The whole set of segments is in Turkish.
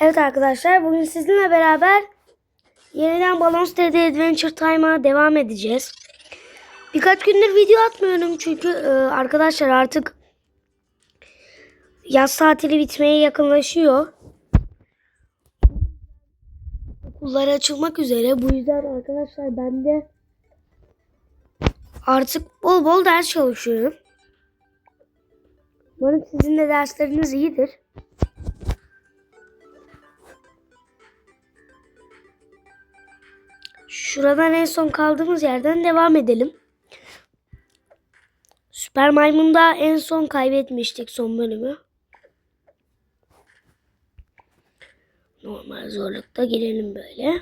Evet arkadaşlar bugün sizinle beraber yeniden Balance TD Adventure Time'a devam edeceğiz. Birkaç gündür video atmıyorum çünkü e, arkadaşlar artık yaz tatili bitmeye yakınlaşıyor. Okullar açılmak üzere. Bu yüzden arkadaşlar ben de artık bol bol ders çalışıyorum. Umarım sizin de dersleriniz iyidir. Şuradan en son kaldığımız yerden devam edelim. Süper Maymun'da en son kaybetmiştik son bölümü. Normal zorlukta girelim böyle.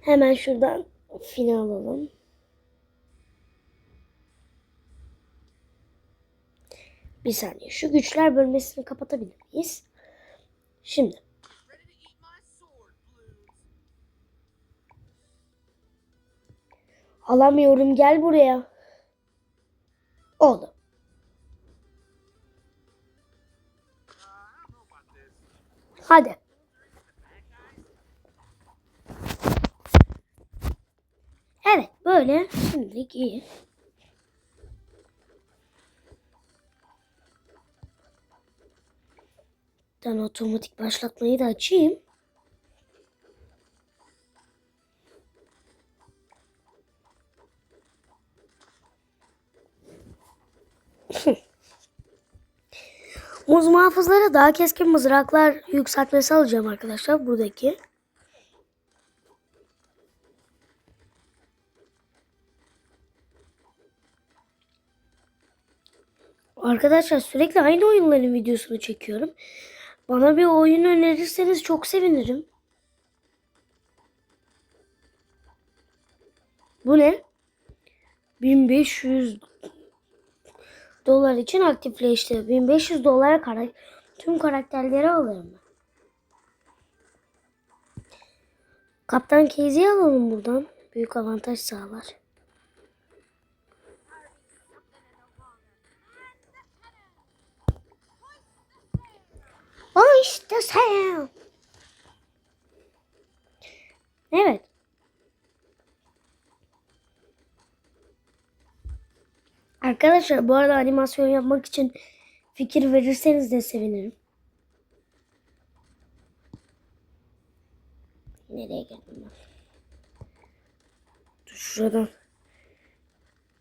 Hemen şuradan final alalım. Bir saniye. Şu güçler bölmesini kapatabilir miyiz? Şimdi. Alamıyorum. Gel buraya. Oldu. Hadi. Evet böyle şimdilik iyi. Ben otomatik başlatmayı da açayım. Muz muhafızlara daha keskin mızraklar yükseltmesi alacağım arkadaşlar buradaki. Arkadaşlar sürekli aynı oyunların videosunu çekiyorum. Bana bir oyun önerirseniz çok sevinirim. Bu ne? 1500 dolar için aktifleşti. 1500 dolara kara tüm karakterleri alırım. Kaptan Casey'i alalım buradan. Büyük avantaj sağlar. Sen. Evet. Arkadaşlar bu arada animasyon yapmak için fikir verirseniz de sevinirim. Nereye geldim ben? Şuradan.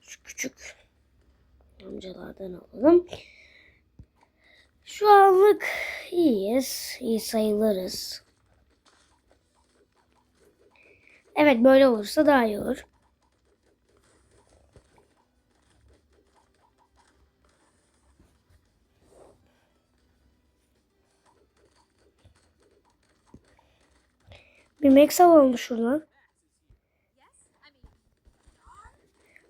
Şu küçük amcalardan alalım. Şu anlık iyiyiz. İyi sayılırız. Evet böyle olursa daha iyi olur. Bir Max alalım şuradan.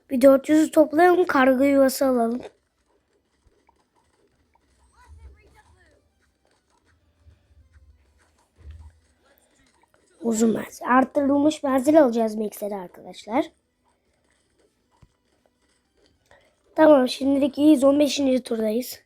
Bir 400'ü toplayalım karga yuvası alalım. Uzun menzil. Arttırılmış menzil alacağız Max'leri arkadaşlar. Tamam şimdilik iyiyiz. 15. turdayız.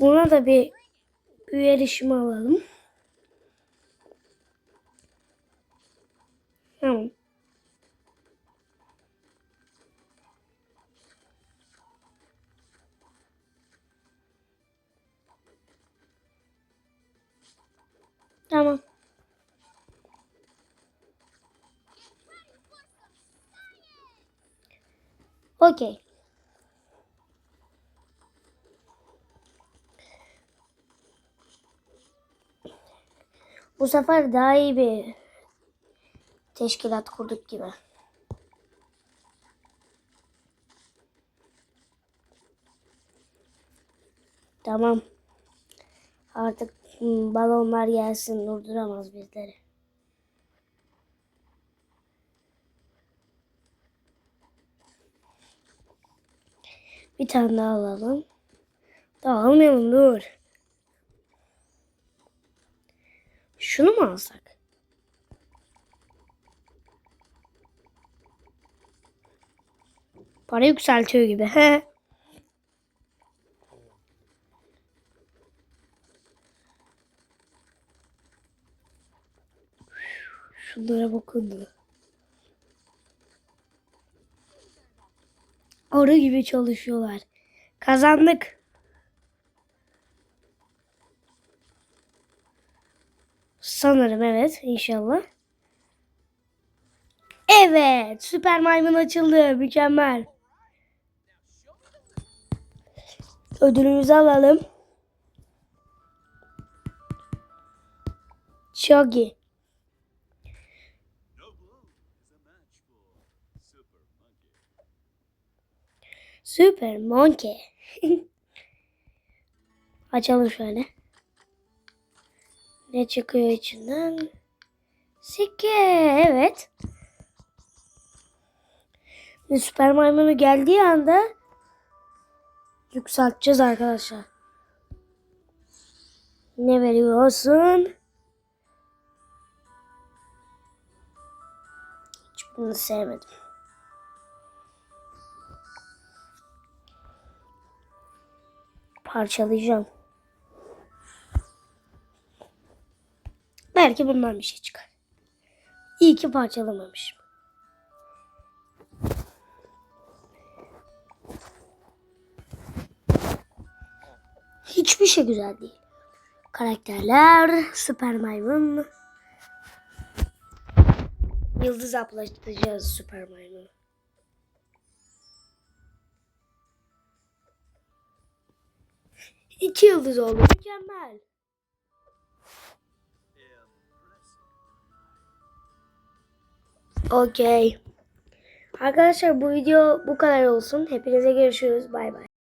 Buna da bir erişimi alalım. Tamam. Tamam. Okey. Bu sefer daha teşkilat kurduk gibi. Tamam. Artık hmm, balonlar gelsin durduramaz bizleri. Bir tane daha alalım. Daha almayalım dur. Şunu mu alsak? Para yükseltiyor gibi. He. Şunlara bakın. Arı gibi çalışıyorlar. Kazandık. Sanırım evet inşallah. Evet süper maymun açıldı mükemmel. Ödülümüzü alalım. Çok iyi. Super Monkey. Açalım şöyle. Ne çıkıyor içinden? Sikke. Evet. Ve süper maymunu geldiği anda yükselteceğiz arkadaşlar. Ne veriyorsun? Hiç bunu sevmedim. Parçalayacağım. Belki bundan bir şey çıkar. İyi ki parçalamamışım. Hiçbir şey güzel değil. Karakterler, süper maymun. Yıldız aplaştıracağız süper maymunu. İki yıldız oldu. Mükemmel. Okey. Arkadaşlar bu video bu kadar olsun. Hepinize görüşürüz. Bay bay.